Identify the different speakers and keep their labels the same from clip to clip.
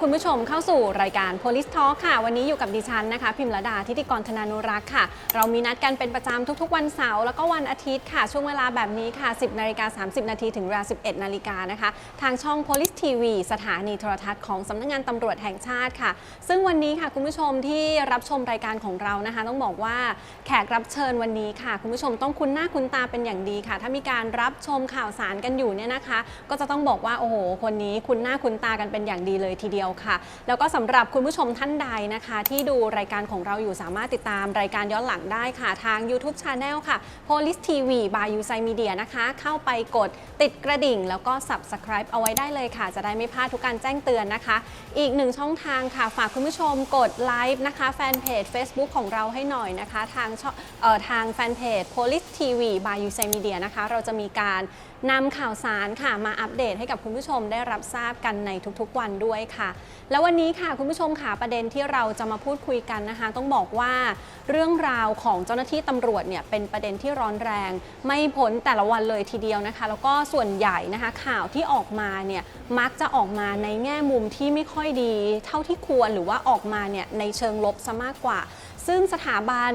Speaker 1: คุณผู้ชมคะขอต้อนรับคุณผู้ชมเข้าสู่รายการ Police Talk ค่ะ วันนี้อยู่กับดิฉันนะคะ พิมรดาทิติกรธนานุรักษ์ค่ะ เรามีนัดกันเป็นประจำทุกๆ วันเสาร์แล้วก็วันอาทิตย์ค่ะ ช่วงเวลาแบบนี้ค่ะ 10นาฬิกา30 นาทีถึงเวลา11นาฬิกานะคะ ทางช่อง Police TV สถานีโทรทัศน์ของสำนักงานตำรวจแห่งชาติค่ะ ซึ่งวันนี้ค่ะคุณผู้ชมที่รับชมรายการของเรานะคะ ต้องบอกว่าแขกรับเชิญวันนี้ค่ะ คุณผู้ชมต้องคุ้นหน้าคุ้นตาเป็นอย่างดีค่ะ ถ้ามีการรับชมข่าวสารกันอยู่เนี่ยนะคะ ก็จะต้องบอกว่าโอ้โหคนนี้คุ้นหน้าคุ้นตากันเป็นอย่างดีเลยทีเดียวค่ะ แล้วก็สำหรับคุณผู้ชมท่านใดนะคะ ที่ดูรายการของเราอยู่สามารถติดตามรายการย้อนหลังได้ค่ะ ทาง YouTube Channel ค่ะ Police TV by u s i Media นะคะ เข้าไปกดติดกระดิ่ง แล้วก็ Subscribe เอาไว้ได้เลยค่ะ จะได้ไม่พลาดทุกการแจ้งเตือนนะคะ อีกหนึ่งช่องทางค่ะ ฝากคุณผู้ชมกดไลค์นะคะแฟนเพจ Facebook ของเราให้หน่อยนะคะ ทางเอ่อทางแฟนเพจ Police TV by u s i Media นะคะ เราจะมีการ นำข่าวสารค่ะมาอัปเดตให้กับคุณผู้ชมได้รับทราบกันในทุกๆวันด้วยค่ะ แล้ววันนี้ค่ะคุณผู้ชมค่ะประเด็นที่เราจะมาพูดคุยกันนะคะ ต้องบอกว่าเรื่องราวของเจ้าหน้าที่ตำรวจเนี่ยเป็นประเด็นที่ร้อนแรง ไม่พ้นแต่ละวันเลยทีเดียวนะคะ แล้วก็ส่วนใหญ่นะคะข่าวที่ออกมาเนี่ยมักจะออกมาในแง่มุมที่ไม่ค่อยดี เท่าที่ควรหรือว่าออกมาเนี่ยในเชิงลบซะมากกว่า ซึ่งสถาบัน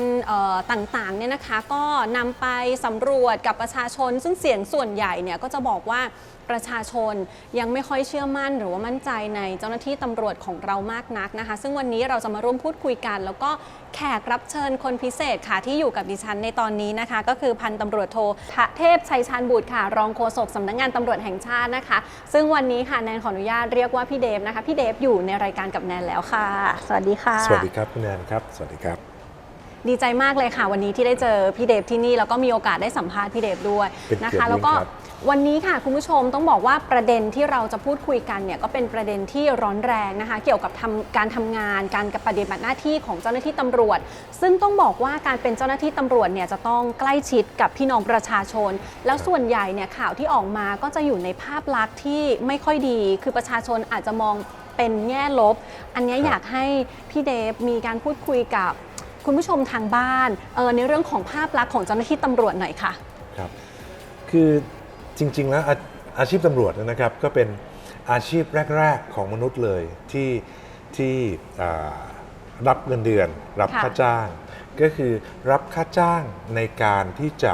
Speaker 1: ต่างๆเนี่ยนะคะก็นำไปสำรวจกับประชาชน ซึ่งเสียงส่วนใหญ่เนี่ยก็จะบอกว่า ประชาชนยังไม่ค่อยเชื่อมั่น หรือว่ามั่นใจในเจ้าหน้าที่ตำรวจของเรามากนักนะคะ ซึ่งวันนี้เราจะมาร่วมพูดคุยกัน แล้วก็แขกรับเชิญคนพิเศษค่ะที่อยู่กับดิฉันในตอนนี้นะคะ ก็คือพันตำรวจโททะเทพชัยชาญบุตรค่ะ รองโฆษกสำนักงานตำรวจแห่งชาตินะคะ ซึ่งวันนี้ค่ะแนนขออนุญาตเรียกว่าพี่เดฟนะคะพี่เดฟอยู่ในรายการกับแนนแล้วค่ะ สวัสดีค่ะ
Speaker 2: สวัสดีครับคุณแนนครับ สวัสดีครับ
Speaker 1: ดีใจมากเลยค่ะ วันนี้ที่ได้เจอพี่เดฟที่นี่แล้วก็มีโอกาสได้สัมภาษณ์พี่เดฟด้วย
Speaker 2: เป็น
Speaker 1: นะ
Speaker 2: เกียร
Speaker 1: คะ
Speaker 2: ติ
Speaker 1: แล้วก็
Speaker 2: ยิ่งครับ
Speaker 1: วันนี้ค่ะคุณผู้ชมต้องบอกว่าประเด็นที่เราจะพูดคุยกันเนี่ยก็เป็นประเด็นที่ร้อนแรงนะคะ เกี่ยวกับทำการทำงานการปฏิบัติหน้าที่ของเจ้าหน้าที่ตำรวจ ซึ่งต้องบอกว่าการเป็นเจ้าหน้าที่ตำรวจเนี่ยจะต้องใกล้ชิดกับพี่น้องประชาชน แล้วส่วนใหญ่เนี่ยข่าวที่ออกมาก็จะอยู่ในภาพลักษณ์ที่ไม่ค่อยดี คือประชาชนอาจจะมองเป็นแง่ลบ อันนี้อยากให้พี่เดฟมีการพูดคุยกับคุณผู้ชมทางบ้านออในเรื่องของภาพลักษณ์ของเจ้าหน้าที่ตำรวจหน่อยค่ะ
Speaker 2: ครับคือ จริง ๆ แล้วอาอาชีพตำรวจนะครับก็เป็นอาชีพแรก ๆ ของมนุษย์เลยที่ที่อ่ารับเงินเดือน รับ
Speaker 1: ค่ะ
Speaker 2: ค่าจ้าง ก็คือรับค่าจ้างในการที่จะ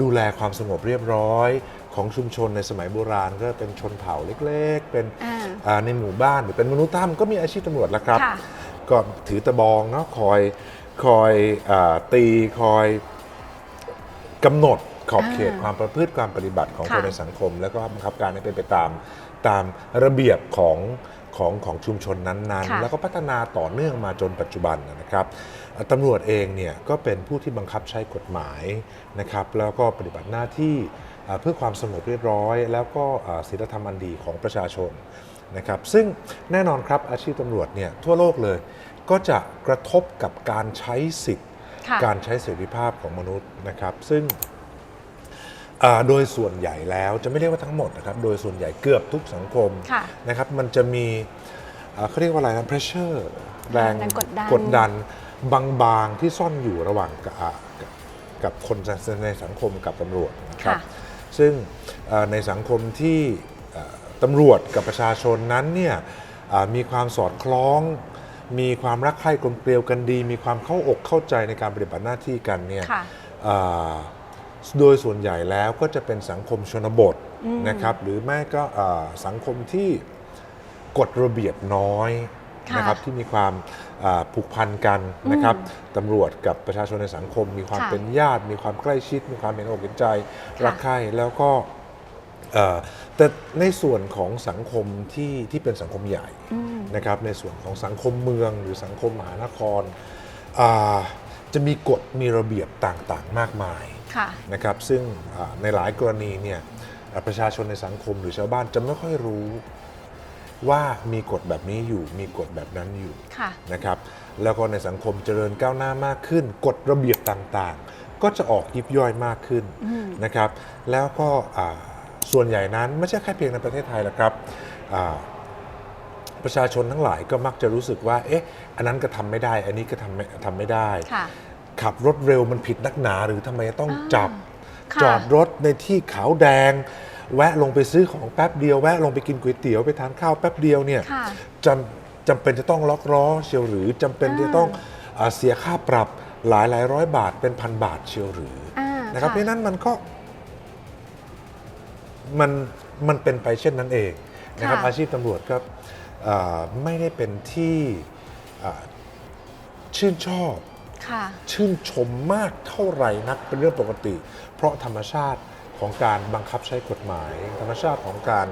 Speaker 2: ดูแลความสงบเรียบร้อยของชุมชนในสมัยโบราณ ก็เป็นชนเผ่าเล็กๆ เป็น
Speaker 1: อ่า
Speaker 2: อ่าในหมู่บ้านหรือเป็นมนุษย์ถ้ำก็มีอาชีพตำรวจแล้วครับ
Speaker 1: ค่ะ
Speaker 2: ก็ถือตะบองเนาะคอยคอยอาตีคอยกำหนด ขอบเขต
Speaker 1: อ่า
Speaker 2: ความประพฤติความปฏิบัติของ
Speaker 1: ค่ะ
Speaker 2: คนในสังคม แล้วก็บังคับการให้เป็นไปตามตามระเบียบของของของชุมชนนั้น
Speaker 1: ค่ะ
Speaker 2: ๆแล้วก็พัฒนาต่อเนื่องมาจนปัจจุบันนะครับอ่าตำรวจเองเนี่ยก็เป็นผู้ที่บังคับใช้กฎหมายนะครับ แล้วก็ปฏิบัติหน้าที่อ่าเพื่อความสงบเรียบร้อย แล้วก็อ่าศีลธรรมอันดีของประชาชนนะครับ ซึ่งแน่นอนครับอาชีพตำรวจเนี่ยทั่วโลกเลย ก็จะกระทบกับการใช้สิทธิ์
Speaker 1: ค่ะ
Speaker 2: การใช้เสรีภาพของมนุษย์นะครับ ซึ่งอ่า โดยส่วนใหญ่แล้วจะไม่เรียกว่าทั้งหมดนะครับ โดยส่วนใหญ่เกือบทุกสังคม
Speaker 1: ค่ะ
Speaker 2: นะครับ มันจะมีอ่าเขาเรียกว่าอะไรนะ pressure แรง
Speaker 1: แรงกดดัน
Speaker 2: กดดันบางๆ ที่ซ่อนอยู่ระหว่างกับอ่ากับกับคนในสังคมกับตำรวจนะครับ
Speaker 1: ค่ะ
Speaker 2: ซึ่งเอ่อในสังคมที่เอ่อตำรวจกับประชาชนนั้นเนี่ยอ่ามีความสอดคล้อง มีความรักใคร่กลมเกลียวกันดี มีความเข้าอกเข้าใจในการปฏิบัติหน้าที่กันเนี่ย
Speaker 1: ค่ะ
Speaker 2: อ่า โดยส่วนใหญ่แล้วก็จะเป็นสังคมชนบท
Speaker 1: อืม
Speaker 2: นะครับ หรือไม่ก็อ่าสังคมที่กฎระเบียบน้อย
Speaker 1: ค่ะ
Speaker 2: นะครับที่มีความอ่าผูกพันกันนะครับตำรวจกับประชาชนในสังคม มีความ
Speaker 1: ค่ะ
Speaker 2: เป็นญาติ มีความใกล้ชิด มีความเห็นอกเห็นใจ
Speaker 1: ค่ะ
Speaker 2: รักใคร่แล้วก็เอ่อแต่ในส่วนของสังคมที่ที่เป็นสังคมใหญ่
Speaker 1: อืม
Speaker 2: นะครับในส่วนของสังคมเมืองหรือสังคมมหานครอ่า จะมีกฎมีระเบียบต่างๆ มากมาย
Speaker 1: ค่ะ
Speaker 2: นะครับซึ่งอ่าในหลายกรณีเนี่ยอ่าประชาชนในสังคมหรือชาวบ้านจะไม่ค่อยรู้ว่ามีกฎแบบนี้อยู่มีกฎแบบนั้นอยู่
Speaker 1: ค่ะ
Speaker 2: นะครับแล้วก็ในสังคมเจริญก้าวหน้ามากขึ้น กฎระเบียบต่างๆ ก็จะออกยิบย่อยมากขึ้น
Speaker 1: อืม
Speaker 2: นะครับ แล้วก็อ่าส่วนใหญ่นั้นไม่ใช่แค่เพียงในประเทศไทยละครับอ่า ประชาชนทั้งหลายก็มักจะรู้สึกว่า เอ๊ะ อันนั้นก็ทำไม่ได้ อันนี้ก็ทำไม่ทำไม่ได้
Speaker 1: ค่ะ
Speaker 2: ขับรถเร็วมันผิดนักหนา หรือทำไมต้องจับ
Speaker 1: ค่ะ
Speaker 2: จอดรถในที่ขาวแดง แวะลงไปซื้อของแป๊บเดียว แวะลงไปกินก๋วยเตี๋ยวไปทานข้าวแป๊บเดียวเนี่ย
Speaker 1: ค่ะ
Speaker 2: จำจำเป็นจะต้องล็อกล้อเชียวหรือจำเป็นจะต้องอ่าเสียค่าปรับหลายหลายร้อยบาทเป็นพันบาทเชียวหรือ
Speaker 1: อ่า
Speaker 2: นะครับ
Speaker 1: ค่ะ
Speaker 2: เพราะฉะนั้นมันก็มันมันเป็นไปเช่นนั้นเองนะครับ
Speaker 1: ค่ะ
Speaker 2: อาชีพตำรวจก็อ่า ไม่ได้เป็นที่อ่าชื่นชอบ
Speaker 1: ค่ะ
Speaker 2: ชื่นชมมากเท่าไหร่นักเป็นเรื่องปกติ เพราะธรรมชาติของการบังคับใช้กฎหมาย ธรรมชาติของการ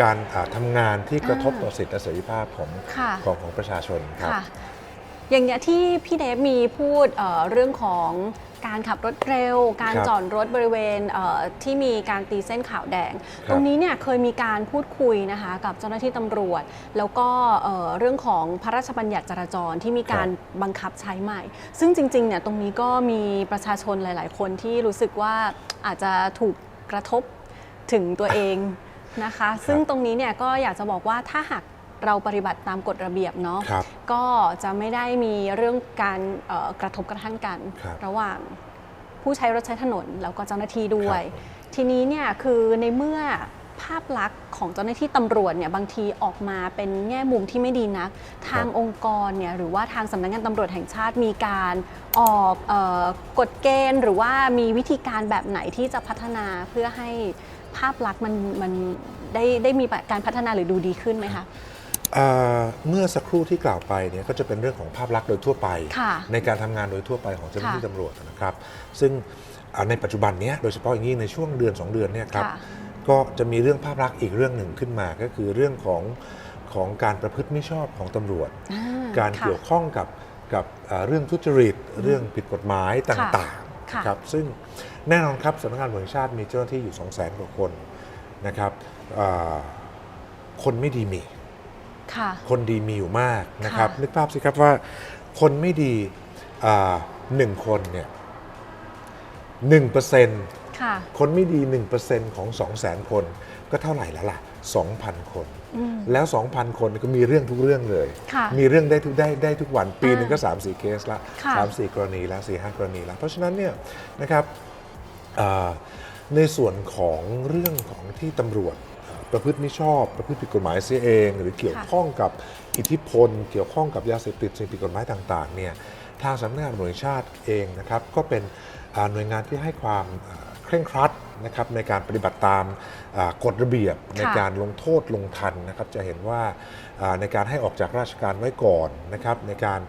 Speaker 2: การอ่าทำงานที่กระทบ
Speaker 1: อ่า
Speaker 2: ต่อสิทธิและเสรีภาพของ
Speaker 1: ค่ะ
Speaker 2: ของของประชาชนครับ
Speaker 1: ค่ะอย่างเงี้ยที่พี่เดฟมีพูดเอ่อเรื่องของ การขับรถเร็ว การ
Speaker 2: ครับ
Speaker 1: จอดรถบริเวณเอ่อที่มีการตีเส้นขาวแดง
Speaker 2: ครับ
Speaker 1: ตรงนี้เนี่ยเคยมีการพูดคุยนะคะกับเจ้าหน้าที่ตำรวจ แล้วก็เอ่อเรื่องของพระราชบัญญัติจราจรที่มีการบังคับใช้ใหม่ ซึ่งจริงๆเนี่ยตรงนี้ก็มีประชาชนหลาย ๆ คนที่รู้สึกว่าอาจจะถูกกระทบถึงตัวเองนะคะ ซึ่งตรงนี้เนี่ยก็อยากจะบอกว่าถ้าหาก เราปฏิบัติตามกฎระเบียบเนาะ
Speaker 2: ครับ
Speaker 1: ก็จะไม่ได้มีเรื่องการเอ่อกระทบกระทั่งกัน
Speaker 2: ครับ
Speaker 1: ระหว่างผู้ใช้รถใช้ถนนแล้วก็เจ้าหน้าที่ด้วย
Speaker 2: ครับ
Speaker 1: ทีนี้เนี่ยคือในเมื่อภาพลักษณ์ของเจ้าหน้าที่ตำรวจเนี่ยบางทีออกมาเป็นแง่มุมที่ไม่ดีนัก ทางองค์กรเนี่ยหรือว่าทางสำนักงานตำรวจแห่งชาติมีการออกเออกฎเกณฑ์ หรือว่ามีวิธีการแบบไหนที่จะพัฒนาเพื่อให้ภาพลักษณ์มันมันได้ได้มีการพัฒนาหรือดูดีขึ้นไหมคะ
Speaker 2: อ่า เมื่อสักครู่ที่กล่าวไปเนี่ยก็จะเป็นเรื่องของภาพลักษณ์โดยทั่วไป
Speaker 1: ค่ะ
Speaker 2: ในการทำงานโดยทั่วไปของเจ้าหน้าที่
Speaker 1: ค่ะ
Speaker 2: ตำรวจนะครับ ซึ่งอ่าในปัจจุบันเนี้ยโดยเฉพาะอย่างยิ่งในช่วงเดือน 2 เดือนเนี่ยครับ
Speaker 1: ค่ะ
Speaker 2: ก็จะมีเรื่องภาพลักษณ์อีกเรื่องหนึ่งขึ้นมา ก็คือเรื่องของของการประพฤติไม่ชอบของตำรวจ
Speaker 1: อ่
Speaker 2: การ
Speaker 1: ค่ะ
Speaker 2: เกี่ยวข้องกับกับอ่าเรื่องทุจริตเรื่องผิดกฎหมายต่าง
Speaker 1: ค่ะ
Speaker 2: ๆครับซึ่งแน่นอนครับสำนักงานตำรวจแห่งชาติมีเจ้าหน้าที่อยู่ 2 0 0 0 0 0กว่าคนนะครับอ่าคนไม่ดีมี
Speaker 1: ค่ะ
Speaker 2: คนดีมีอยู่มากนะครับ
Speaker 1: ค่ะ
Speaker 2: นึกภาพสิครับว่าคนไม่ดีอ่าหนึ่งคนเนี่ยหนึ่งเปอร์เซ็นต์
Speaker 1: ค่ะ
Speaker 2: คนไม่ดี1%ของ2 0 0 0 0 0คนก็เท่าไหร่แล้วล่ะ2,000คน
Speaker 1: อืม
Speaker 2: แล้ว2,000คนก็มีเรื่องทุกเรื่องเลย
Speaker 1: ค่ะ
Speaker 2: มีเรื่องได้ทุกได้ได้ทุกวันปีหนึ่งก็
Speaker 1: อ่า
Speaker 2: 3 4เคสละ
Speaker 1: ค่ะ
Speaker 2: สามสี่กรณีละ4 5กรณีละเพราะฉะนั้นเนี่ยนะครับอ่าในส่วนของเรื่องของที่ตำรวจอ่า ประพฤติไม่ชอบ ประพฤติผิดกฎหมายเสียเอง หรือเกี่ยวข้องกับอิทธิพล เกี่ยวข้องกับยาเสพติดสิ่งผิดกฎหมายต่างๆเนี่ยทางสำนักงานตำรวจแห่งชาติเองนะครับก็เป็นอ่าหน่วยงานที่ให้ความอ่าเคร่งครัดนะครับในการปฏิบัติตามอ่ากฎระเบียบในการลงโทษลงทันนะครับจะเห็นว่าอ่าในการให้ออกจากราชการไว้ก่อนนะครับในการ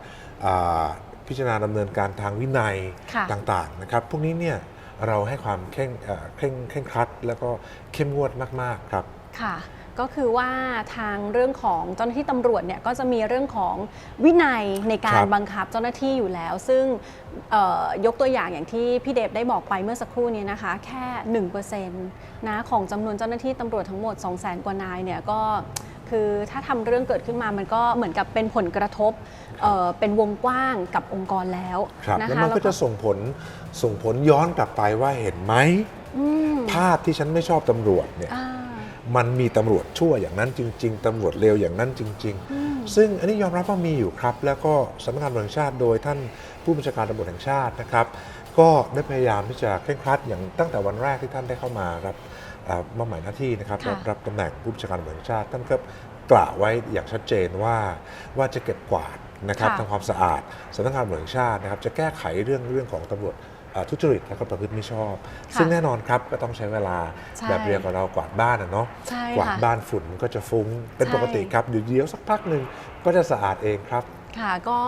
Speaker 2: อ่าพิจารณาดำเนินการทางวินัย
Speaker 1: ค่ะ
Speaker 2: ต่างๆนะครับพวกนี้เนี่ยเราให้ความเคร่งเอ่อเคร่งเคร่งครัด แล้วก็เข้มงวดมากๆครับ
Speaker 1: ค่ะก็คือว่าทางเรื่องของเจ้าหน้าที่ตำรวจเนี่ยก็จะมีเรื่องของวินัยในกา
Speaker 2: ค
Speaker 1: ร
Speaker 2: รับ
Speaker 1: บังคับเจ้าหน้าที่อยู่แล้ว ซึ่งเอ่อยกตัวอย่างอย่างที่พี่เดฟได้บอกไปเมื่อสักครู่นี้นะคะ แค่1%นะของจำนวนเจ้าหน้าที่ตำรวจทั้งหมด 2 0 0 0 0 0 กว่านายเนี่ยก็คือถ้าทำเรื่องเกิดขึ้นมามันก็เหมือนกับเป็นผลกระทบเอ่อเป็นวงกว้างกับองค์กรแล้ว
Speaker 2: ครับ
Speaker 1: นะ
Speaker 2: แล้ว
Speaker 1: คะ
Speaker 2: มันก็จะส่งผลส่งผลย้อนกลับไปว่าเห็นไหม
Speaker 1: อืม
Speaker 2: ภาพที่ฉันไม่ชอบตำรวจเนี่ย
Speaker 1: อ่า
Speaker 2: มันมีตำรวจชั่วอย่างนั้นจริง ๆตำรวจเลวอย่างนั้นจริง
Speaker 1: อืม
Speaker 2: ๆซึ่งอันนี้ยอมรับว่ามีอยู่ครับ แล้วก็สำนักงานตำรวจแห่งชาติโดยท่านผู้บัญชาการตำรวจแห่งชาตินะครับ ก็ได้พยายามที่จะเคร่งครัดอย่างตั้งแต่วันแรกที่ท่านได้เข้ามารับอ่ามอบหมายหน้าที่นะครับ
Speaker 1: ค่ะ
Speaker 2: รับรับตำแหน่งผู้บัญชาการตำรวจแห่งชาติท่านก็กล่าวไว้อย่างชัดเจนว่าว่าจะเก็บกวาดนะครับ
Speaker 1: ค่ะ
Speaker 2: ทำความสะอาดสำนักงานตำรวจแห่งชาตินะครับจะแก้ไขเรื่องเรื่องของตำรวจอ่า ทุจริตและก็ประพฤติไม่ชอบ ซึ่งแน่นอนครับก็ต้องใช้เวลา
Speaker 1: ใช่
Speaker 2: แบบเรียกกับเรากวาดบ้านอะเนาะ
Speaker 1: ใช่
Speaker 2: กวาด
Speaker 1: ค่ะ
Speaker 2: บ้านฝุ่นมันก็จะฟุ้งเป็น
Speaker 1: ใช่
Speaker 2: ปกติครับเดี๋ยวเดี๋ยวสักพักหนึ่งก็จะสะอาดเองครับ
Speaker 1: ค่ะก็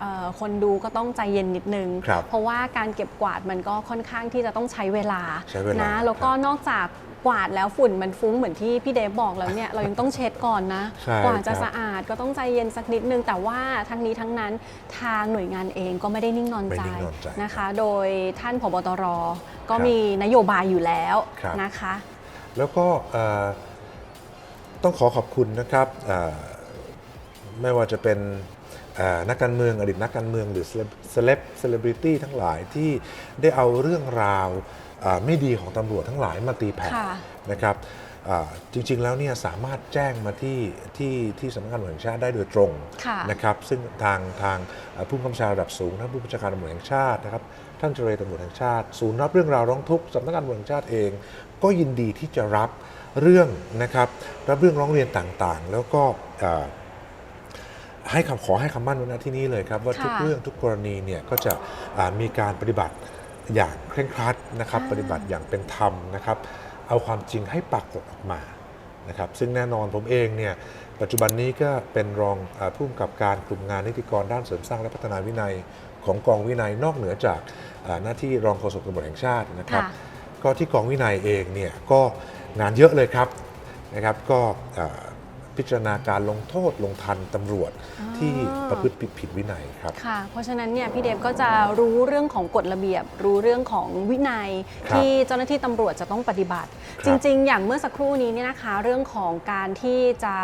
Speaker 1: เอ่อคนดูก็ต้องใจเย็นนิดนึง
Speaker 2: ครับ
Speaker 1: เพราะว่าการเก็บกวาดมันก็ค่อนข้างที่จะต้องใช้เวลา
Speaker 2: ใช้เวลา
Speaker 1: นะแล้วก็นอกจากก วาดแล้วฝุ่นมันฟุ้งเหมือนที่พี่เดฟบอกแล้วเนี่ยเรายังต้องเช็ดก่อนนะ
Speaker 2: ใช่
Speaker 1: กว่าจะ
Speaker 2: ครับ
Speaker 1: สะอาดก็ต้องใจเย็นสักนิดนึง แต่ว่าทั้งนี้ทั้งนั้นทางหน่วยงานเองก็ไม่ได้นิ่งนอน
Speaker 2: ไม่
Speaker 1: ใจ
Speaker 2: นิ่งนอนใจ
Speaker 1: นะคะ โดยท่านผบตรก็
Speaker 2: ครับ
Speaker 1: มีนโยบายอยู่แล้ว
Speaker 2: ครับ
Speaker 1: นะคะ
Speaker 2: แล้วก็เอ่อต้องขอขอบคุณนะครับเอ่อไม่ว่าจะเป็นเอ่อนักการเมืองอดีตนักการเมืองหรือเซเลบเซเลบริตี้ทั้งหลายที่ได้เอาเรื่องราวเอ่อ ไม่ดีของตำรวจทั้งหลายมาตีแผ่
Speaker 1: ค่ะ
Speaker 2: นะครับอ่าจริงๆแล้วเนี่ยสามารถแจ้งมาที่ที่ที่สำนักงานตำรวจแห่งชาติได้โดยตรง
Speaker 1: ค่ะ
Speaker 2: นะครับซึ่งทางทางเอ่อผู้บังคับบัญชาระดับสูงท่านผู้บัญชาการตำรวจแห่งชาตินะครับท่านเจรตำรวจแห่งชาติ ศูนย์รับเรื่องราวร้องทุกข์สำนักงานตำรวจแห่งชาติเอง ก็ยินดีที่จะรับเรื่องนะครับรับเรื่องร้องเรียนต่างๆ แล้วก็เอ่อให้คำขอให้คำมั่นไว้ณที่นี้เลยครับว่า
Speaker 1: ค่ะ
Speaker 2: ทุกเรื่องทุกกรณีเนี่ยก็จะอ่ามีการปฏิบัติ อย่างเคร่งครัดนะครับ
Speaker 1: อ่า
Speaker 2: ปฏิบัติอย่างเป็นธรรมนะครับ เอาความจริงให้ปรากฏออกมานะครับ ซึ่งแน่นอนผมเองเนี่ยปัจจุบันนี้ก็เป็นรองอาผู้กำกับการกลุ่มงานนิติกรด้านเสริมสร้างและพัฒนาวินัยของกองวินัยนอกเหนือจากอ่าหน้าที่รองโฆษกตำรวจแห่งชาตินะครับ
Speaker 1: ค่ะ
Speaker 2: ก็ที่กองวินัยเองเนี่ยก็งานเยอะเลยครับนะครับก็เอ่อ พิจารณาการลงโทษลงทันตำรวจ
Speaker 1: อ๋อ
Speaker 2: ที่ประพฤติผิดผิดวินัยครับ
Speaker 1: ค่ะ เพราะฉะนั้นเนี่ยพี่เดฟก็จะรู้เรื่องของกฎระเบียบ รู้เรื่องของวินัย
Speaker 2: ครับ
Speaker 1: ที่เจ้าหน้าที่ตำรวจจะต้องปฏิบัติ
Speaker 2: ครับ
Speaker 1: จริง ๆ อย่างเมื่อสักครู่นี้เนี่ยนะคะ เรื่องของการที่จะ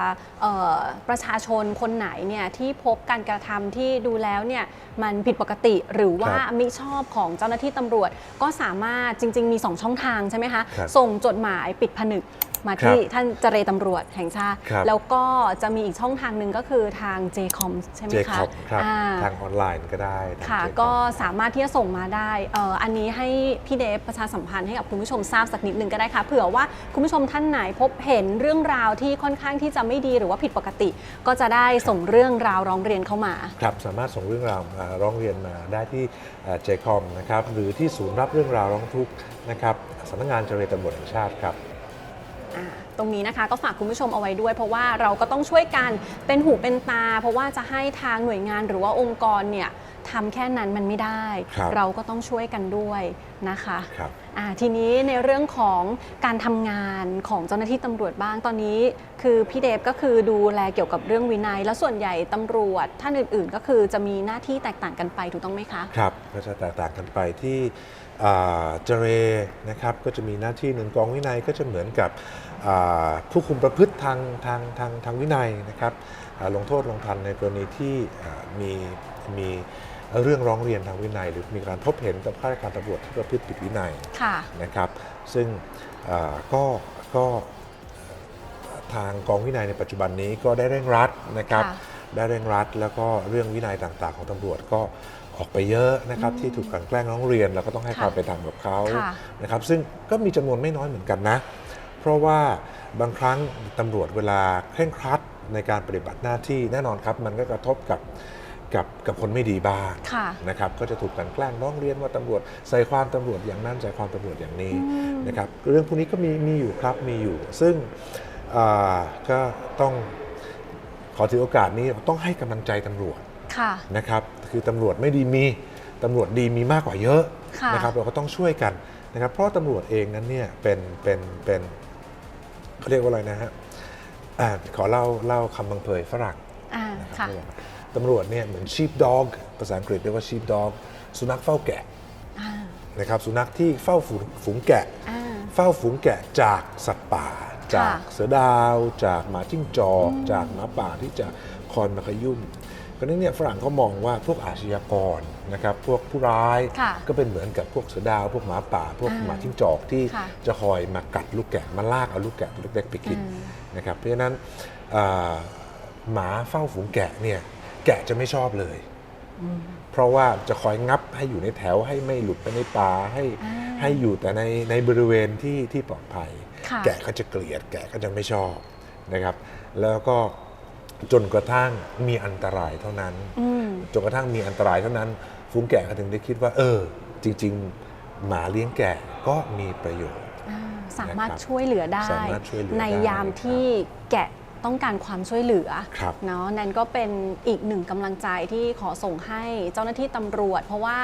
Speaker 1: เอ่อประชาชนคนไหนเนี่ยที่พบการกระทำที่ดูแล้วเนี่ยมันผิดปกติหรือว่ามิชอบของเจ้าหน้าที่ตำรวจ ก็สามารถจริง ๆ มี 2 ช่องทางใช่ไหมคะ
Speaker 2: ครับ
Speaker 1: ส่งจดหมายปิดผนึก มาที่ท่านเจรตำรวจแห่งชาติ
Speaker 2: ครับ
Speaker 1: แล้วก็จะมีอีกช่องทางหนึ่งก็คือทาง JCOM ใช่ไหม
Speaker 2: เจ
Speaker 1: คะ
Speaker 2: คอบครับ
Speaker 1: อ่า
Speaker 2: ทางออนไลน์ก็ได้ทาง
Speaker 1: ค่ะ
Speaker 2: JCOM
Speaker 1: ก็สามารถที่จะส่งมาได้เอ่ออันนี้ให้พี่เดฟประชาสัมพันธ์ให้กับคุณผู้ชมทราบสักนิดหนึ่งก็ได้ค่ะเผื่อว่าคุณผู้ชมท่านไหนพบเห็นเรื่องราวที่ค่อนข้างที่จะไม่ดีหรือว่าผิดปกติ ก็จะได้ส่งเรื่องราวร้องเรียนเข้ามา
Speaker 2: ครับสามารถส่งเรื่องราวมาร้องเรียนมาได้ที่เจคอมนะครับหรือที่ศูนย์รับเรื่องราวร้องทุกข์นะครับสำนักงานเจรตำรวจแห่งชาติครับ
Speaker 1: อ่า ตรงนี้นะคะก็ฝากคุณผู้ชมเอาไว้ด้วย เพราะว่าเราก็ต้องช่วยกันเป็นหูเป็นตา เพราะว่าจะให้ทางหน่วยงานหรือว่าองค์กรเนี่ยทำแค่นั้นมันไม่ได้
Speaker 2: ครับ
Speaker 1: เราก็ต้องช่วยกันด้วยนะคะ
Speaker 2: ครับ
Speaker 1: อ่า ทีนี้ในเรื่องของการทำงานของเจ้าหน้าที่ตำรวจบ้างตอนนี้ คือพี่เดฟก็คือดูแลเกี่ยวกับเรื่องวินัย แล้วส่วนใหญ่ตำรวจท่านอื่น ๆ ก็คือจะมีหน้าที่แตกต่างกันไปถูกต้องไหมคะ
Speaker 2: ครับก็จะแตกต่างกันไปที่เจเรนะครับก็จะมีหน้าที่หนึ่งกองวินัยก็จะเหมือนกับผู้คุมประพฤติทางทางทางทางวินัยนะครับลงโทษลงทันในกรณีที่มีมี เรื่องร้องเรียนทางวินัย หรือมีการพบเห็นกับข้าราชการตำรวจที่ประพฤติผิดวินัย
Speaker 1: ค่ะ
Speaker 2: นะครับ ซึ่งอ่าก็ก็ทางกองวินัยในปัจจุบันนี้ก็ได้เร่งรัดนะครับ
Speaker 1: ค่ะ
Speaker 2: ได้เร่งรัด แล้วก็เรื่องวินัยต่างๆ ของตำรวจก็ออกไปเยอะนะครับที่ถูกกลันแกล้งร้องเรียนเราก็ต้องให้
Speaker 1: ค่ะ
Speaker 2: ความเป็นธรรมกับเขา
Speaker 1: ค่ะ
Speaker 2: นะครับ ซึ่งก็มีจำนวนไม่น้อยเหมือนกันนะ เพราะว่าบางครั้งตำรวจเวลาเคร่งครัดในการปฏิบัติหน้าที่แน่นอนครับ มันก็กระทบกับ กับกับคนไม่ดีบ้าง
Speaker 1: ค่ะ
Speaker 2: นะครับก็จะถูกกลันแกล้งร้องเรียนว่าตำรวจใส่ความตำรวจอย่างนั้นใส่ความตำรวจอย่างนี้
Speaker 1: อืม
Speaker 2: นะครับเรื่องพวกนี้ก็มีมีอยู่ครับมีอยู่ ซึ่งอ่าก็ต้องขอถือโอกาสนี้ต้องให้กำลังใจตำรวจ
Speaker 1: ค่ะ
Speaker 2: นะครับคือตำรวจไม่ดีมีตำรวจดีมีมากกว่าเยอะ
Speaker 1: ค่ะ
Speaker 2: นะครับเราก็ต้องช่วยกันนะครับเพราะตำรวจเองนั้นเนี่ยเป็นเป็นเป็นเขาเรียกว่าอะไรนะฮะอ่าขอเล่าเล่าคำบังเพยฝรั่ง
Speaker 1: อ่า
Speaker 2: นะค
Speaker 1: ค่ะ
Speaker 2: รับ ตำรวจเนี่ยเหมือน sheep dog ภาษาอังกฤษเรียกว่า sheep dog สุนัขเฝ้าแกะ
Speaker 1: อ่า
Speaker 2: นะครับสุนัขที่เฝ้าฝูงฝูงแกะ
Speaker 1: อ่า
Speaker 2: เฝ้าฝูงแกะจากสัตว์ป่า จากเสือดาว จากหมาจิ้งจอกจากหมาป่าที่จะคอยมาขยุ่มก็นี้เนี่ยฝรั่งเขามองว่าพวกอาชญากรนะครับพวกผู้ร้าย
Speaker 1: ค่ะ
Speaker 2: ก็เป็นเหมือนกับพวกเสือดาว พวกหมาป่า พวก
Speaker 1: อ่า
Speaker 2: หมาจิ้งจอกที่
Speaker 1: ค่ะ
Speaker 2: จะคอยมากัดลูกแกะมาลากเอาลูกแกะตัวเล็กๆไปกิน
Speaker 1: อืม
Speaker 2: นะครับเพราะฉะนั้นอ่าหมาเฝ้าฝูงแกะเนี่ย แกะจะไม่ชอบเลย เพราะว่าจะคอยงับให้อยู่ในแถวให้ไม่หลุดไปในป่าให้
Speaker 1: อ่า
Speaker 2: ให้อยู่แต่ในในบริเวณที่ที่ปลอดภัย
Speaker 1: ค่ะ
Speaker 2: แกะก็จะเกลียด แกะก็จะไม่ชอบนะครับ แล้วก็จนกระทั่งมีอันตรายเท่านั้น
Speaker 1: อืม
Speaker 2: จนกระทั่งมีอันตรายเท่านั้นฝูงแกะก็ถึงได้คิดว่า เออ จริง ๆ หมาเลี้ยงแกะก็มีประโยชน์
Speaker 1: อ่าสามารถ
Speaker 2: นะครับ
Speaker 1: ช่วยเหลือได้
Speaker 2: สามารถช่วยเหลือ
Speaker 1: ใน
Speaker 2: ได้
Speaker 1: ยามที่แกะ ต้องการความช่วยเหลือ
Speaker 2: ครับ
Speaker 1: เนาะนั่นก็เป็นอีกหนึ่งกำลังใจที่ขอส่งให้เจ้าหน้าที่ตำรวจ เพราะว่า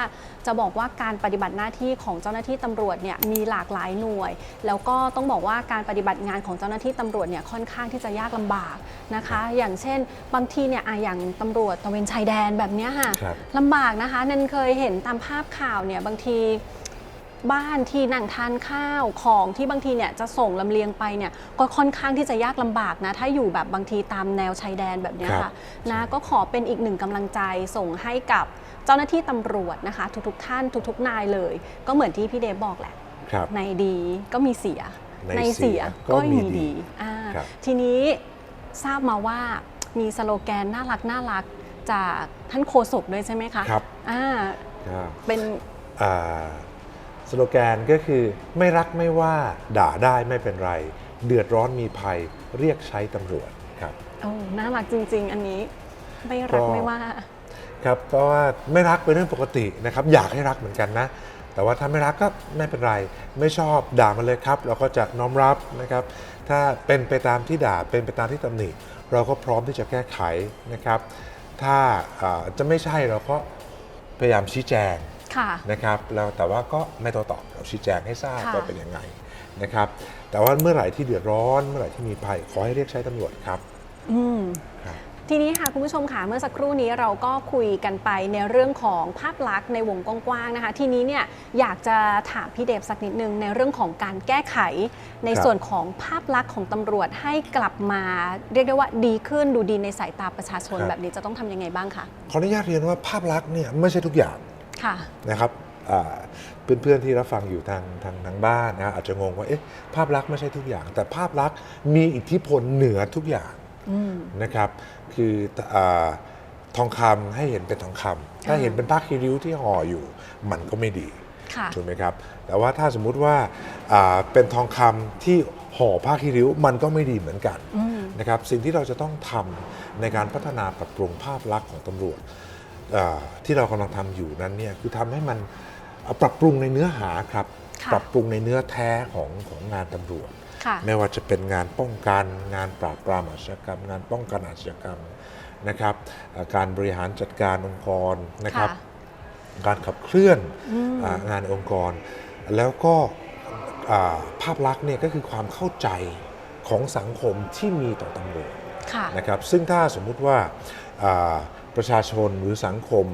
Speaker 1: จะบอกว่าการปฏิบัติหน้าที่ของเจ้าหน้าที่ตำรวจเนี่ยมีหลากหลายหน่วย แล้วก็ต้องบอกว่าการปฏิบัติงานของเจ้าหน้าที่ตำรวจเนี่ยค่อนข้างที่จะยากลำบากนะคะ อย่างเช่น บางทีเนี่ยอะอย่างตำรวจตระเวนชายแดนแบบเนี้ยค่ะ
Speaker 2: ครับ
Speaker 1: ลำบากนะคะนันเคยเห็นตามภาพข่าวเนี่ยบางที บ้านที่นั่งทานข้าวของที่บางทีเนี่ยจะส่งลำเลียงไปเนี่ยก็ค่อนข้างที่จะยากลำบากนะถ้าอยู่แบบบางทีตามแนวชายแดนแบบเนี้ย
Speaker 2: ครั
Speaker 1: ค่ะ
Speaker 2: บ
Speaker 1: นะก็ขอเป็นอีกหนึ่งกำลังใจส่งให้กับเจ้าหน้าที่ตำรวจนะคะ ทุกๆท่านทุก ๆ นายเลย ก็เหมือนที่พี่เดฟบอกแหละ
Speaker 2: ครับ
Speaker 1: ในดีก็มีเสีย
Speaker 2: ในเสียก็มีดี
Speaker 1: อ่า
Speaker 2: ครับ
Speaker 1: ทีนี้ทราบมาว่ามีสโลแกนน่ารักน่ารักจากท่านโฆษกด้วยใช่ไหมคะ
Speaker 2: ครับ
Speaker 1: อ่า
Speaker 2: ครับ
Speaker 1: เป็น
Speaker 2: อ่า สโลแกนก็คือไม่รักไม่ว่าด่าได้ไม่เป็นไร เดือดร้อนมีภัยเรียกใช้ตำรวจครับ
Speaker 1: โอ้น่ารักจริง ๆ อันนี้ไม่รัก
Speaker 2: ก็
Speaker 1: ไม่ว่า
Speaker 2: ครับเพราะว่าไม่รักเป็นเรื่องปกตินะครับ อยากให้รักเหมือนกันนะ แต่ว่าถ้าไม่รักก็ไม่เป็นไร ไม่ชอบด่ามาเลยครับ เราก็จะน้อมรับนะครับ ถ้าเป็นไปตามที่ด่าเป็นไปตามที่ตำหนิ เราก็พร้อมที่จะแก้ไขนะครับ ถ้าอ่าจะไม่ใช่เราก็พยายามชี้แจง
Speaker 1: ค่ะ
Speaker 2: นะครับแล้วแต่ว่าก็ไม่โต้ตอบเราชี้แจงให้ทราบ
Speaker 1: ค่ะ
Speaker 2: ว่าเป็นยังไงนะครับ แต่ว่าเมื่อไหร่ที่เดือดร้อน เมื่อไหร่ที่มีภัยขอให้เรียกใช้ตำรวจครับ
Speaker 1: อืม
Speaker 2: ครับ
Speaker 1: ทีนี้ค่ะคุณผู้ชมค่ะเมื่อสักครู่นี้เราก็คุยกันไปในเรื่องของภาพลักษณ์ในวงกว้างๆนะคะ ทีนี้เนี่ยอยากจะถามพี่เดฟสักนิดนึงในเรื่องของการแก้ไข ใน
Speaker 2: ครับ
Speaker 1: ส่วนของภาพลักษณ์ของตำรวจให้กลับมาเรียกได้ว่าดีขึ้นดูดีในสายตาประชาชนแบบนี้จะต้องทำยังไงบ้างคะ
Speaker 2: ขออนุญาตเรียนว่าภาพลักษณ์เนี่ยไม่ใช่ทุกอย่าง
Speaker 1: ค่ะ
Speaker 2: นะครับอ่าเพื่อนๆที่รับฟังอยู่ทางทางทางบ้านนะอาจจะงงว่าเอ๊ะภาพลักษณ์ไม่ใช่ทุกอย่าง แต่ภาพลักษณ์มีอิทธิพลเหนือทุกอย่าง
Speaker 1: อืม
Speaker 2: นะครับ คืออาทองคำให้เห็นเป็นทองคำถ้าเห็นเป็นผ้าคีริ้วที่ห่ออยู่ มันก็ไม่ดี
Speaker 1: ค่ะ
Speaker 2: ถูกไหมครับ แต่ว่าถ้าสมมุติว่าอ่าเป็นทองคำที่ห่อผ้าคีริ้วมันก็ไม่ดีเหมือนกัน
Speaker 1: อืม
Speaker 2: นะครับ สิ่งที่เราจะต้องทำในการพัฒนาปรับปรุงภาพลักษณ์ของตำรวจอ่า ที่เรากำลังทำอยู่นั้นเนี่ยคือทำให้มันอ่าปรับปรุงในเนื้อหาครับ
Speaker 1: ค่ะ
Speaker 2: ปรับปรุงในเนื้อแท้ของของงานตำรวจ
Speaker 1: ค่ะ
Speaker 2: ไม่ว่าจะเป็นงานป้องกันงานปราบปรามอาชญากรรม งานป้องกันอาชญากรรมนะครับอ่าการบริหารจัดการองค์กรนะครับ
Speaker 1: ค่ะ
Speaker 2: การขับเคลื่อน
Speaker 1: อืม
Speaker 2: อ่างานองค์กร แล้วก็อ่าภาพลักษณ์เนี่ยก็คือความเข้าใจของสังคมที่มีต่อตำรวจ
Speaker 1: ค่ะ
Speaker 2: นะครับ ซึ่งถ้าสมมุติว่าอ่า ประชาชนหรือสังคม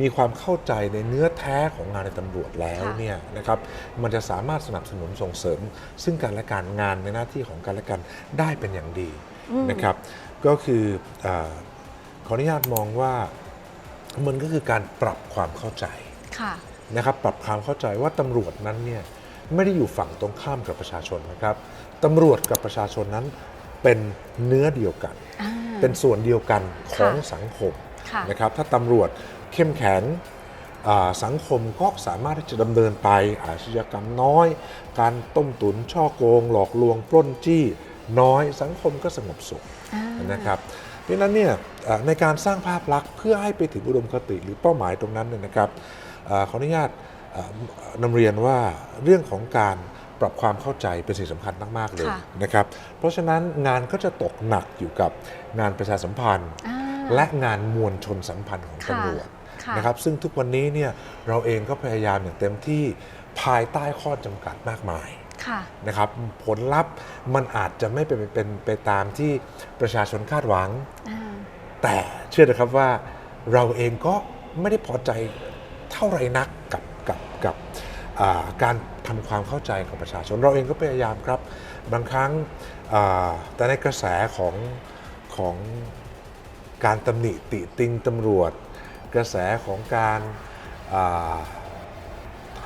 Speaker 2: มีความเข้าใจในเนื้อแท้ของงานในตำรวจแล้ว
Speaker 1: ค่ะ
Speaker 2: เนี่ยนะครับมันจะสามารถสนับสนุนส่งเสริม ซึ่งกันและการงานในหน้าที่ของกันและกันได้เป็นอย่างดี
Speaker 1: อืม
Speaker 2: นะครับ ก็คืออาขออนุญาตมองว่ามันก็คือการปรับความเข้าใจ
Speaker 1: ค่ะ
Speaker 2: นะครับปรับความเข้าใจว่าตำรวจนั้นเนี่ยไม่ได้อยู่ฝั่งตรงข้ามกับประชาชนนะครับตำรวจกับประชาชนนั้นเป็นเนื้อเดียวกัน
Speaker 1: อ่า
Speaker 2: เป็นส่วนเดียวกันของ
Speaker 1: ค่ะ
Speaker 2: สังคม
Speaker 1: ค่ะ
Speaker 2: นะครับถ้าตำรวจเข้มแข็งอ่าสังคมก็สามารถที่จะดำเนินไปอาชญากรรมน้อย การต้มตุนช่อโกง หลอกลวงปล้นจี้น้อย สังคมก็สงบสุข
Speaker 1: อ่า
Speaker 2: นะครับเพราะฉะนั้นเนี่ยเอ่อในการสร้างภาพลักษณ์เพื่อให้ไปถึงอุดมคติหรือเป้าหมายตรงนั้นเนี่ยนะครับเอ่อขออนุญาตเอ่อนำเรียนว่าเรื่องของการปรับความเข้าใจเป็นสิ่งสำคัญมาก ๆ เลย
Speaker 1: ค่ะ
Speaker 2: นะครับ เพราะฉะนั้นงานก็จะตกหนักอยู่กับงานประชาสัมพันธ์
Speaker 1: อ่า
Speaker 2: และงานมวลชนสัมพันธ์ของ
Speaker 1: ค่ะ
Speaker 2: ตำรวจ
Speaker 1: ค่ะ
Speaker 2: นะครับซึ่งทุกวันนี้เนี่ยเราเองก็พยายามอย่างเต็มที่ภายใต้ข้อจำกัดมากมาย
Speaker 1: ค่ะ
Speaker 2: นะครับผลลัพธ์มันอาจจะไม่เป็นเป็นไปตามที่ประชาชนคาดหวัง
Speaker 1: อ่า
Speaker 2: แต่เชื่อนะครับว่าเราเองก็ไม่ได้พอใจเท่าไหรนักกับกับกับอ่าการทำความเข้าใจของประชาชน เราเองก็พยายามครับบางครั้งอ่าแต่ในกระแสของของ การตำหนิติติงตำรวจ กระแสของการอ่า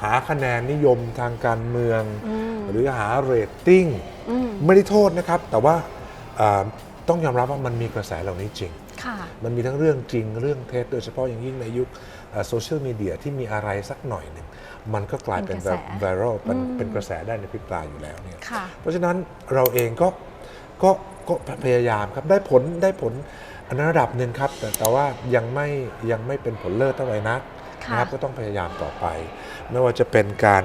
Speaker 2: หาคะแนนนิยมทางการเมือง
Speaker 1: อืม
Speaker 2: หรือหาเรตติ้ง
Speaker 1: อืม
Speaker 2: ไม่ได้โทษนะครับ แต่ว่าอ่าต้องยอมรับว่ามันมีกระแสเหล่านี้จริง
Speaker 1: ค่ะ
Speaker 2: มันมีทั้งเรื่องจริงเรื่องเท็จโดยเฉพาะอย่างยิ่งในยุคโซเชียลมีเดียที่มีอะไรสักหน่อยหนึ่งมันก็กลายเป็น
Speaker 1: เป็นกระแส
Speaker 2: ไวรัลเป็น
Speaker 1: อืม
Speaker 2: เป็นกระแสได้ในพริบตาอยู่แล้วเนี่ย
Speaker 1: ค่ะ
Speaker 2: เพราะฉะนั้นเราเองก็ก็ก็พยายามครับได้ผลได้ผล อันระดับหนึ่งครับ แต่แต่ว่ายังไม่ยังไม่เป็นผลเลิศเท่าไหร่นัก
Speaker 1: ค่ะ
Speaker 2: นะครับก็ต้องพยายามต่อไป ไม่ว่าจะเป็นการ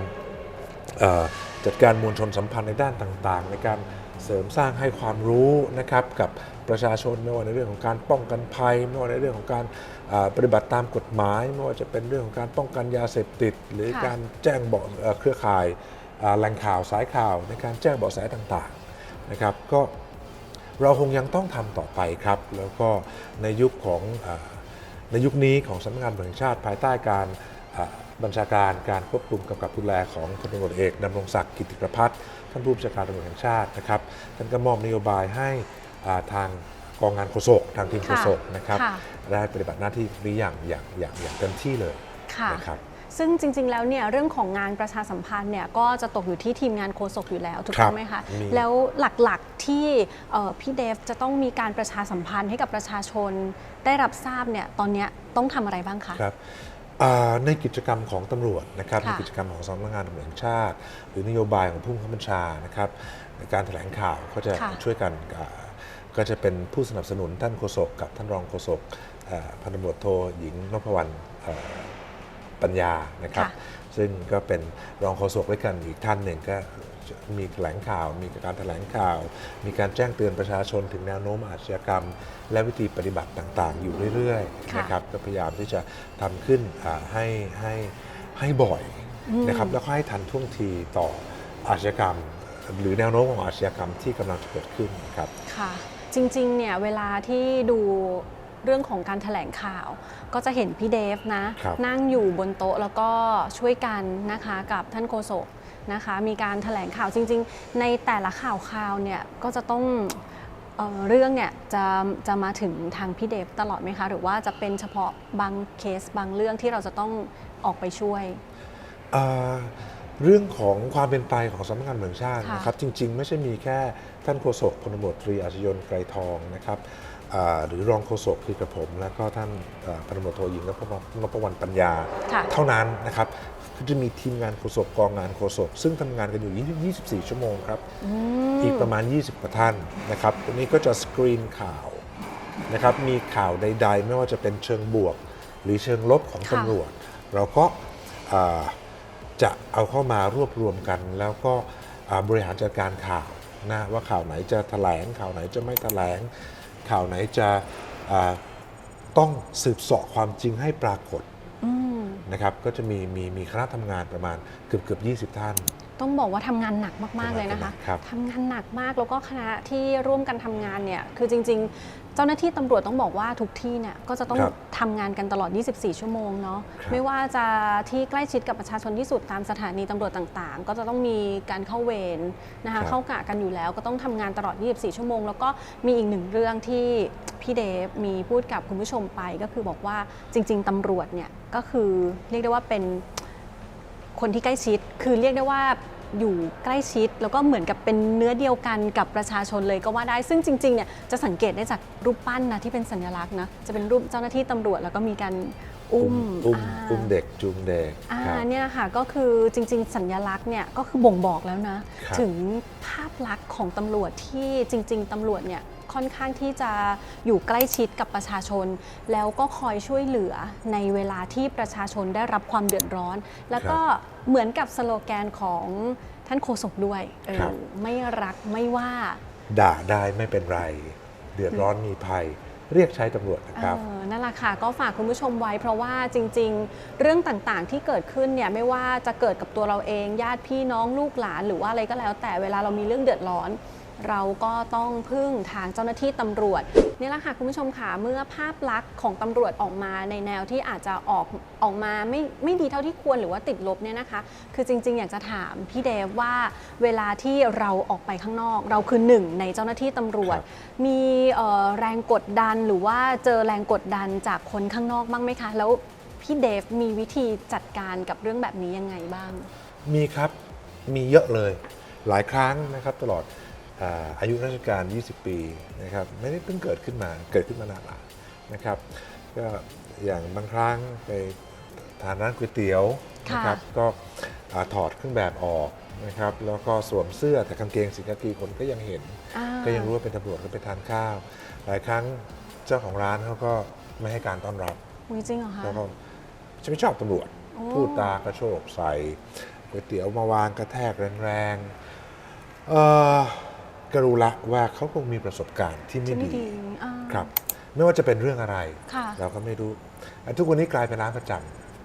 Speaker 2: เอ่อจัดการมวลชนสัมพันธ์ในด้านต่างๆ ในการเสริมสร้างให้ความรู้นะครับกับประชาชนไม่ว่าในเรื่องของการป้องกันภัยไม่ว่าในเรื่องของการอ่าปฏิบัติตามกฎหมาย ไม่ว่าจะเป็นเรื่องของการป้องกันยาเสพติด หรือ
Speaker 1: ค่ะ
Speaker 2: การแจ้งเบาะเอ่อเครือข่ายอ่าแหล่งข่าวสายข่าว ในการแจ้งเบาะแสต่างๆนะครับก็ เราคงยังต้องทำต่อไปครับ แล้วก็ในยุคของอาในยุคนี้ของสำนักงานตำรวจแห่งชาติภายใต้การอ่าบัญชาการการควบคุมกำกับดูแลของพลตำรวจเอกดำรงศักดิ์กิติประพัฒน์ท่านผู้บัญชาการตำรวจแห่งชาตินะครับท่านก็มอบนโยบายให้อ่าทางกองงานโฆษกทางทีมโฆษกนะครับ
Speaker 1: ค่ะ
Speaker 2: ได้ปฏิบัติหน้าที่นี้อย่างอย่างอย่างอย่างเต็มที่เลย
Speaker 1: ค่ะ
Speaker 2: นะครับ
Speaker 1: ซึ่งจริง ๆ แล้วเนี่ยเรื่องของงานประชาสัมพันธ์เนี่ยก็จะตกอยู่ที่ทีมงานโฆษกอยู่แล้วถูก
Speaker 2: ครั
Speaker 1: ต้
Speaker 2: บ
Speaker 1: องไหมคะ
Speaker 2: มี
Speaker 1: แล้วหลักๆที่เอ่อพี่เดฟจะต้องมีการประชาสัมพันธ์ให้กับประชาชนได้รับทราบเนี่ยตอนเนี้ยต้องทำอะไรบ้างคะ
Speaker 2: ครับอ่าในกิจกรรมของตำรวจนะครับ
Speaker 1: ค่ะ
Speaker 2: ในกิจกรรมของสำนักงานตำรวจแห่งชาติ หรือนโยบายของผู้บังคับบัญชานะครับในการแถลงข่าวก็จะ
Speaker 1: ค่ะ
Speaker 2: ช่วยกันอ่าก็จะเป็นผู้สนับสนุนท่านโฆษกกับท่านรองโฆษกอ่าพันตำรวจโทหญิงนพวรรณเอ่อ ปัญญานะครับ
Speaker 1: ค่ะ
Speaker 2: ซึ่งก็เป็นรองโฆษกด้วยกันอีกท่านหนึ่งก็มีแถลงข่าว มีการแถลงข่าว มีการแจ้งเตือนประชาชนถึงแนวโน้มอาชญากรรม และวิธีปฏิบัติต่างๆ อยู่เรื่อยๆ
Speaker 1: ค่ะ
Speaker 2: นะครับก็พยายามที่จะทำขึ้นอ่าให้ให้ให้บ่อยนะครับแล้วก็ให้ทันท่วงทีต่ออาชญากรรม หรือแนวโน้มของอาชญากรรมที่กำลังจะเกิดขึ้นครับ
Speaker 1: ค่ะจริงๆเนี่ยเวลาที่ดู เรื่องของการแถลงข่าว ก็จะเห็นพี่เดฟนะ
Speaker 2: ครับ
Speaker 1: นั่งอยู่บนโต๊ะแล้วก็ช่วยกันนะคะกับท่านโฆษกนะคะ มีการแถลงข่าวจริง ๆ ในแต่ละข่าวข่าวเนี่ยก็จะต้องเอ่อเรื่องเนี่ยจะจะมาถึงทางพี่เดฟตลอดไหมคะ หรือว่าจะเป็นเฉพาะบางเคสบางเรื่องที่เราจะต้องออกไปช่วย
Speaker 2: อ่าเรื่องของความเป็นไปของสำนักงานตำรวจแห่งชาติ
Speaker 1: ค่ะ
Speaker 2: นะครับ จริง ๆ ไม่ใช่มีแค่ท่านโฆษกพลตำรวจตรีอาชยนต์ไกรทองนะครับอ่า หรือรองโฆษกคือกระผม และก็ท่านอ่าพันตำรวจโทหญิงนพวรรณนพวรรณปัญญา
Speaker 1: ค่ะ
Speaker 2: เท่านั้นนะครับก็จะมีทีมงานโฆษกกองงานโฆษกซึ่งทำงานกันอยู่ 24 ชั่วโมงครับอีกประมาณ 20กว่าท่านนะครับตรงนี้ก็จะสกรีนข่าวนะครับมีข่าวใด ๆ ไม่ว่าจะเป็นเชิงบวก หรือเชิงลบของ
Speaker 1: ค่ะ
Speaker 2: ตำรวจ เราก็อ่าจะเอาเข้ามารวบรวมกัน แล้วก็อ่าบริหารจัดการข่าวนะว่าข่าวไหนจะแถลงข่าวไหนจะไม่แถลง ข่าวไหนจะอ่าต้องสืบเสาะความจริงให้ปรากฏ
Speaker 1: อืม
Speaker 2: นะครับก็จะมีมีมีคณะทำงานประมาณเกือบเกือบ20 ท่าน
Speaker 1: ต้องบอกว่าทำงานหนักมาก ๆ เลยนะคะ
Speaker 2: ครับ
Speaker 1: ทำงานหนักมากแล้วก็คณะที่ร่วมกันทำงานเนี่ยคือจริงๆ เจ้าหน้าที่ตำรวจต้องบอกว่าทุกที่เนี่ยก็จะต้อง
Speaker 2: ครับ
Speaker 1: ทำงานกันตลอด 24 ชั่วโมงเนาะ
Speaker 2: ครับ
Speaker 1: ไม่ว่าจะที่ใกล้ชิดกับประชาชนที่สุดตามสถานีตำรวจต่างๆ ก็จะต้องมีการเข้าเวรนะคะเข้ากะกันอยู่แล้วก็ต้องทำงานตลอด 24 ชั่วโมง แล้วก็มีอีกหนึ่งเรื่องที่พี่เดฟมีพูดกับคุณผู้ชมไป ก็คือบอกว่าจริง ๆตำรวจเนี่ยก็คือเรียกได้ว่าเป็น คนที่ใกล้ชิด คือเรียกได้ว่า อยู่ใกล้ชิด แล้วก็เหมือนกับเป็นเนื้อเดียวกันกับประชาชนเลยก็ว่าได้ซึ่งจริงๆเนี่ยจะสังเกตได้จากรูปปั้นนะที่เป็นสัญลักษณ์นะจะเป็นรูปเจ้าหน้าที่ตำรวจ แล้วก็มีการอุ้ม
Speaker 2: อุ้ม
Speaker 1: อ่า
Speaker 2: อุ้มเด็กจูงเด็ก
Speaker 1: อ่า
Speaker 2: ครับ
Speaker 1: เนี่ยค่ะก็คือจริง ๆ สัญลักษณ์เนี่ยก็คือบ่งบอกแล้วนะ
Speaker 2: ครับ
Speaker 1: ถึงภาพลักษณ์ของตำรวจที่จริง ๆตำรวจเนี่ยค่อนข้างที่จะอยู่ใกล้ชิดกับประชาชน แล้วก็คอยช่วยเหลือในเวลาที่ประชาชนได้รับความเดือดร้อน แล้วก็ เหมือนกับสโลแกนของท่านโฆษกด้วยเออ
Speaker 2: ครับ
Speaker 1: ไม่รักไม่ว่า
Speaker 2: ด่าได้ไม่เป็นไร เดือดร้อนมีภัย เรียกใช้ตำรวจนะครับ
Speaker 1: เออนั่นแหละค่ะก็ฝากคุณผู้ชมไว้เพราะว่าจริง ๆ เรื่องต่างๆที่เกิดขึ้นเนี่ยไม่ว่าจะเกิดกับตัวเราเองญาติพี่น้องลูกหลานหรือว่าอะไรก็แล้ว แต่เวลาเรามีเรื่องเดือดร้อน เราก็ต้องพึ่งทางเจ้าหน้าที่ตำรวจนี่แหละค่ะคุณผู้ชมค่ะเมื่อภาพลักษณ์ของตำรวจออกมาในแนวที่อาจจะออกออกมาไม่ไม่ดีเท่าที่ควรหรือว่าติดลบเนี่ยนะคะ คือจริง ๆ อยากจะถามพี่เดฟว่าเวลาที่เราออกไปข้างนอก เราคือหนึ่งในเจ้าหน้าที่ตำรวจ
Speaker 2: ครับ
Speaker 1: มีเอ่อแรงกดดันหรือว่าเจอแรงกดดันจากคนข้างนอกบ้างไหมคะ แล้วพี่เดฟมีวิธีจัดการกับเรื่องแบบนี้ยังไงบ้าง
Speaker 2: มีครับมีเยอะเลยหลายครั้งนะครับตลอด อาอายุราชการ 20 ปีนะครับไม่ได้เพิ่งเกิดขึ้นมาเกิดขึ้นมานานละนะครับก็อย่างบางครั้งไปทานร้านก๋วยเตี๋ยวนะครับก็อ่าถอดเครื่องแบบออกนะครับแล้วก็สวมเสื้อแต่กางเกงสีกากีคนก็ยังเห็น
Speaker 1: อ่า
Speaker 2: ก็ยังรู้ว่าเป็นตำรวจก็ไปทานข้าว หลายครั้งเจ้าของร้านเขาก็ไม่ให้การต้อนรับ
Speaker 1: อุ๊ยจริงเหรอคะ
Speaker 2: แล้วก็จะไม่ชอบตำรวจ
Speaker 1: โอ้
Speaker 2: พูดตากระโชกใส่ก๋วยเตี๋ยวมาวางกระแทกแรงๆเอ่อ ก็รู้ละว่าเขาคงมีประสบการณ์ที่ไม่
Speaker 1: ที่ไม่
Speaker 2: ดี
Speaker 1: ดีอ่า
Speaker 2: ครับ ไม่ว่าจะเป็นเรื่องอะไร
Speaker 1: ค่ะ
Speaker 2: เราก็ไม่รู้อะทุกวันนี้กลายเป็นร้านประจ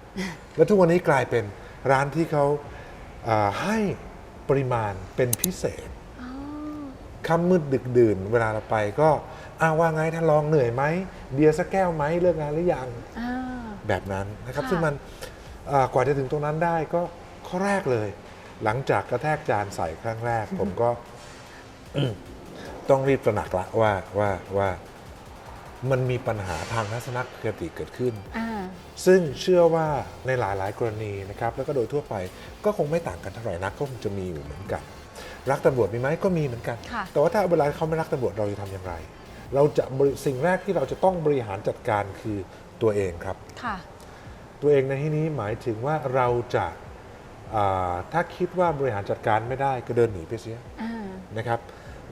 Speaker 2: ำและทุกวันนี้กลายเป็นร้านที่เขาอ่าให้ปริมาณเป็นพิเศษ
Speaker 1: อ๋อ
Speaker 2: ค่ำมืดดึกดื่น เวลาเราไปก็อ้าวว่าไงท่านลองเหนื่อยไหมเบียร์สักแก้วไหมเลิกงานหรือยัง
Speaker 1: อ่า
Speaker 2: แบบนั้นนะครับ
Speaker 1: ค่ะ
Speaker 2: ซึ่งมันอ่ากว่าจะถึงตรงนั้นได้ก็ข้อแรกเลย หลังจากกระแทกจานใส่ครั้งแรก ผมก็ ต้องรีบตระหนักละว่าว่าว่ามันมีปัญหาทางทัศนคติเกิดขึ้น
Speaker 1: อ่า
Speaker 2: ซึ่งเชื่อว่าในหลายๆ กรณีนะครับ แล้วก็โดยทั่วไปก็คงไม่ต่างกันเท่าไหร่นักก็คงจะมีอยู่เหมือนกัน รักตำรวจมีไหมก็มีเหมือนกัน
Speaker 1: ค่ะ
Speaker 2: แต่ว่าถ้าเวลาเขาไม่รักตำรวจเราจะทำอย่างไร เราจะบริสิ่งแรกที่เราจะต้องบริหารจัดการคือตัวเองครับ
Speaker 1: ค่ะ
Speaker 2: ตัวเองในที่นี้หมายถึงว่าเราจะอ่าถ้าคิดว่าบริหารจัดการไม่ได้ก็เดินหนีไปเสีย
Speaker 1: อ่า
Speaker 2: นะครับ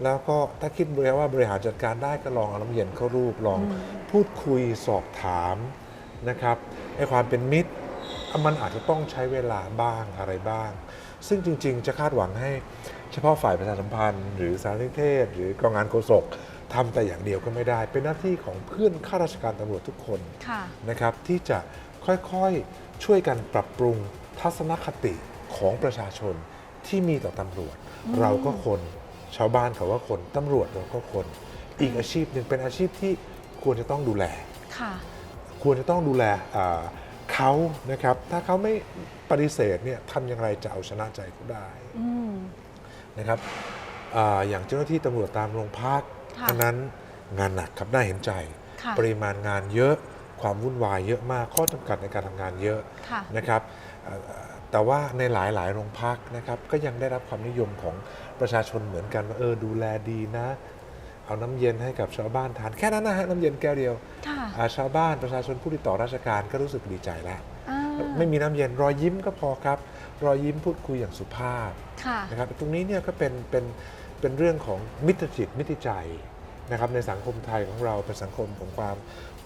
Speaker 2: แล้วก็ถ้าคิดว่าบริหารจัดการได้ก็ลองเอาน้ำเย็นเข้ารูปลองพูดคุยสอบถามนะครับไอ้ความเป็นมิตรมันอาจจะต้องใช้เวลาบ้างอะไรบ้าง ซึ่งจริง ๆ จะคาดหวังให้เฉพาะฝ่ายประชาสัมพันธ์ หรือสารนิเทศ หรือกองงานโฆษกทำแต่อย่างเดียวก็ไม่ได้ เป็นหน้าที่ของเพื่อนข้าราชการตำรวจทุกคน
Speaker 1: ค่ะ
Speaker 2: นะครับ ที่จะค่อยๆช่วยกันปรับปรุงทัศนคติของประชาชนที่มีต่อตำรวจ เราก็คน ชาวบ้านเขาว่าคนตำรวจเราก็คน อีกอาชีพหนึ่งเป็นอาชีพที่ควรจะต้องดูแล
Speaker 1: ค่ะ
Speaker 2: ควรจะต้องดูแลอ่าเขานะครับ ถ้าเขาไม่ปฏิเสธเนี่ยทำอย่างไรจะเอาชนะใจเขาได้
Speaker 1: อืม
Speaker 2: นะครับอาอย่างเจ้าหน้าที่ตำรวจตามโรงพัก
Speaker 1: ค่ะ
Speaker 2: อันนั้นงานหนักครับน่าเห็นใจ
Speaker 1: ค่ะ
Speaker 2: ปริมาณงานเยอะความวุ่นวายเยอะมากข้อจำกัดในการทำงานเยอะ
Speaker 1: ค่ะ
Speaker 2: นะครับเอ่อแต่ว่าในหลายหลายๆโรงพักนะครับก็ยังได้รับความนิยมของ ประชาชนเหมือนกันว่าเออดูแลดีนะ เอาน้ำเย็นให้กับชาวบ้านทานแค่นั้นนะฮะน้ำเย็นแก้วเดียว
Speaker 1: ค่ะ
Speaker 2: อ่าชาวบ้านประชาชนผู้ติดต่อราชการก็รู้สึกดีใจแล้ว
Speaker 1: อ่า
Speaker 2: ไม่มีน้ำเย็นรอยยิ้มก็พอครับ รอยยิ้มพูดคุยอย่างสุภาพ
Speaker 1: ค่ะ
Speaker 2: นะครับตรงนี้เนี่ยก็เป็นเป็นเป็นเรื่องของมิตรจิตมิตรใจนะครับในสังคมไทยของเราเป็นสังคมของความ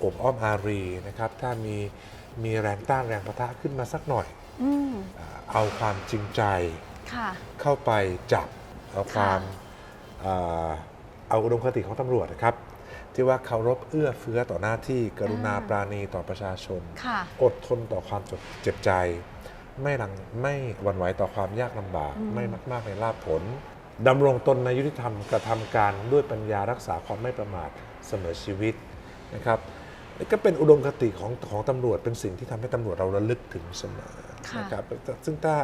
Speaker 2: อบอ้อมอารีนะครับถ้ามีมีแรงต้านแรงประทะขึ้นมาสักหน่อย
Speaker 1: อืม
Speaker 2: อ่าเอาความจริงใจ
Speaker 1: ค่ะ
Speaker 2: เข้าไปจับ เอาความ
Speaker 1: ค่ะ
Speaker 2: อ่าเอาอุดมคติของตำรวจนะครับ ที่ว่าเคารพเอื้อเฟื้อต่อหน้าที่กรุณา
Speaker 1: อ่า
Speaker 2: ปราณีต่อประชาชน
Speaker 1: ค่ะ
Speaker 2: อดทนต่อความเจ็บใจ ไม่รังไม่หวั่นไหวต่อความยากลำบาก
Speaker 1: อืม
Speaker 2: ไม่มากมากในลาภผลดำรงตนในยุติธรรมกระทำการด้วยปัญญารักษาความไม่ประมาทเสมอชีวิตนะครับนี่ก็เป็นอุดมคติของของตำรวจเป็นสิ่งที่ทำให้ตำรวจเราระลึกถึงเสมอ
Speaker 1: ค่ะ
Speaker 2: นะครับซึ่งถ้า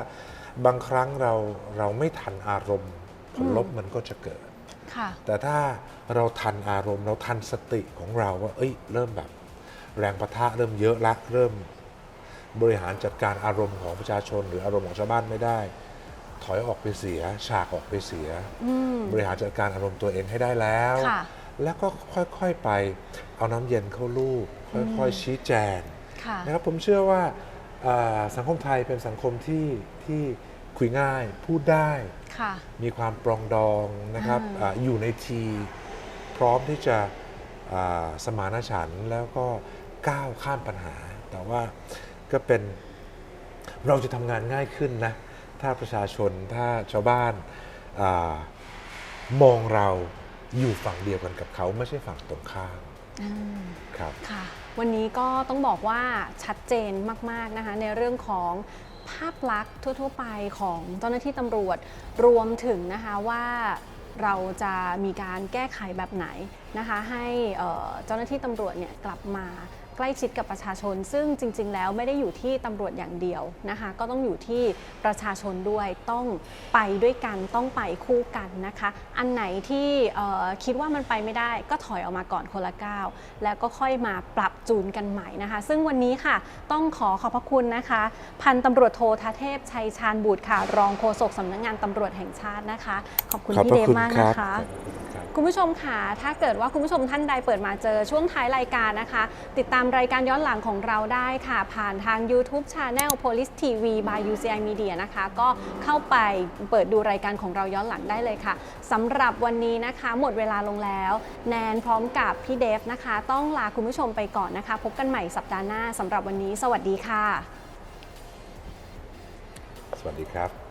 Speaker 2: บางครั้งเราเราไม่ทันอารมณ์ผ ลลบมันก็จะเกิด
Speaker 1: ค่ะ
Speaker 2: แต่ถ้าเราทันอารมณ์ เราทันสติของเราว่า เอ้ย เริ่มแบบ แรงประทะเริ่มเยอะละเริ่มบริหารจัดการอารมณ์ของประชาชน หรืออารมณ์ของชาวบ้านไม่ได้ ถอยออกไปเสีย ฉากออกไปเสีย
Speaker 1: อืม
Speaker 2: บริหารจัดการอารมณ์ตัวเองให้ได้แล้ว
Speaker 1: ค่ะ
Speaker 2: แล้วก็ค่อยๆไปเอาน้ำเย็นเข้าลูกค่อยๆชี้แจง
Speaker 1: ค่ะ
Speaker 2: นะครับผมเชื่อว่าอ่าสังคมไทยเป็นสังคมที่ที่คุยง่าย พูดได้
Speaker 1: ค่ะ
Speaker 2: มีความปรองดองนะครับ
Speaker 1: อ่า
Speaker 2: อาอยู่ในทีพร้อมที่จะอ่าสมานฉันท์แล้วก็ก้าวข้ามปัญหา แต่ว่าก็เป็นเราจะทำงานง่ายขึ้นนะ ถ้าประชาชนถ้าชาวบ้านอามองเราอยู่ฝั่งเดียวกันกับเขาไม่ใช่ฝั่งตรงข้าม
Speaker 1: อืม
Speaker 2: ครับ
Speaker 1: ค่ะ วันนี้ก็ต้องบอกว่าชัดเจนมาก ๆ นะคะ ในเรื่องของภาพลักษณ์ทั่ว ๆ ไปของเจ้าหน้าที่ตำรวจรวมถึงนะคะว่าเราจะมีการแก้ไขแบบไหนนะคะ ให้เจ้าหน้าที่ตำรวจเนี่ยกลับมา ใกล้ชิดกับประชาชน ซึ่งจริง ๆ แล้วไม่ได้อยู่ที่ตำรวจอย่างเดียวนะคะ ก็ต้องอยู่ที่ประชาชนด้วยต้องไปด้วยกันต้องไปคู่กันนะคะ อันไหนที่เอ่อคิดว่ามันไปไม่ได้ ก็ถอยออกมาก่อนคนละก้าวแล้วก็ค่อยมาปรับจูนกันใหม่นะคะ ซึ่งวันนี้ค่ะต้องขอขอบพระคุณนะคะ พันตำรวจโททเทพชัยชาญบุตรค่ะ รองโฆษกสำนักงานตำรวจแห่งชาตินะคะ ขอบคุณ
Speaker 2: ขอบ
Speaker 1: พี่
Speaker 2: พ
Speaker 1: เด
Speaker 2: ระ
Speaker 1: ฟ
Speaker 2: คุณ
Speaker 1: มาก
Speaker 2: ครั
Speaker 1: นะ
Speaker 2: บ
Speaker 1: คะ
Speaker 2: ขอบคุณครับ
Speaker 1: คุณผู้ชมค่ะ ถ้าเกิดว่าคุณผู้ชมท่านใดเปิดมาเจอช่วงท้ายรายการนะคะ ติดตามรายการย้อนหลังของเราได้ค่ะ ผ่านทาง YouTube Channel Police TV by UCI Media นะคะ ก็เข้าไปเปิดดูรายการของเราย้อนหลังได้เลยค่ะสำหรับวันนี้นะคะ หมดเวลาลงแล้ว แนนพร้อมกับพี่เดฟนะคะ ต้องลาคุณผู้ชมไปก่อนนะคะ พบกันใหม่สัปดาห์หน้าสำหรับวันนี้ สวัสดีค่ะ
Speaker 2: สวัสดีครับ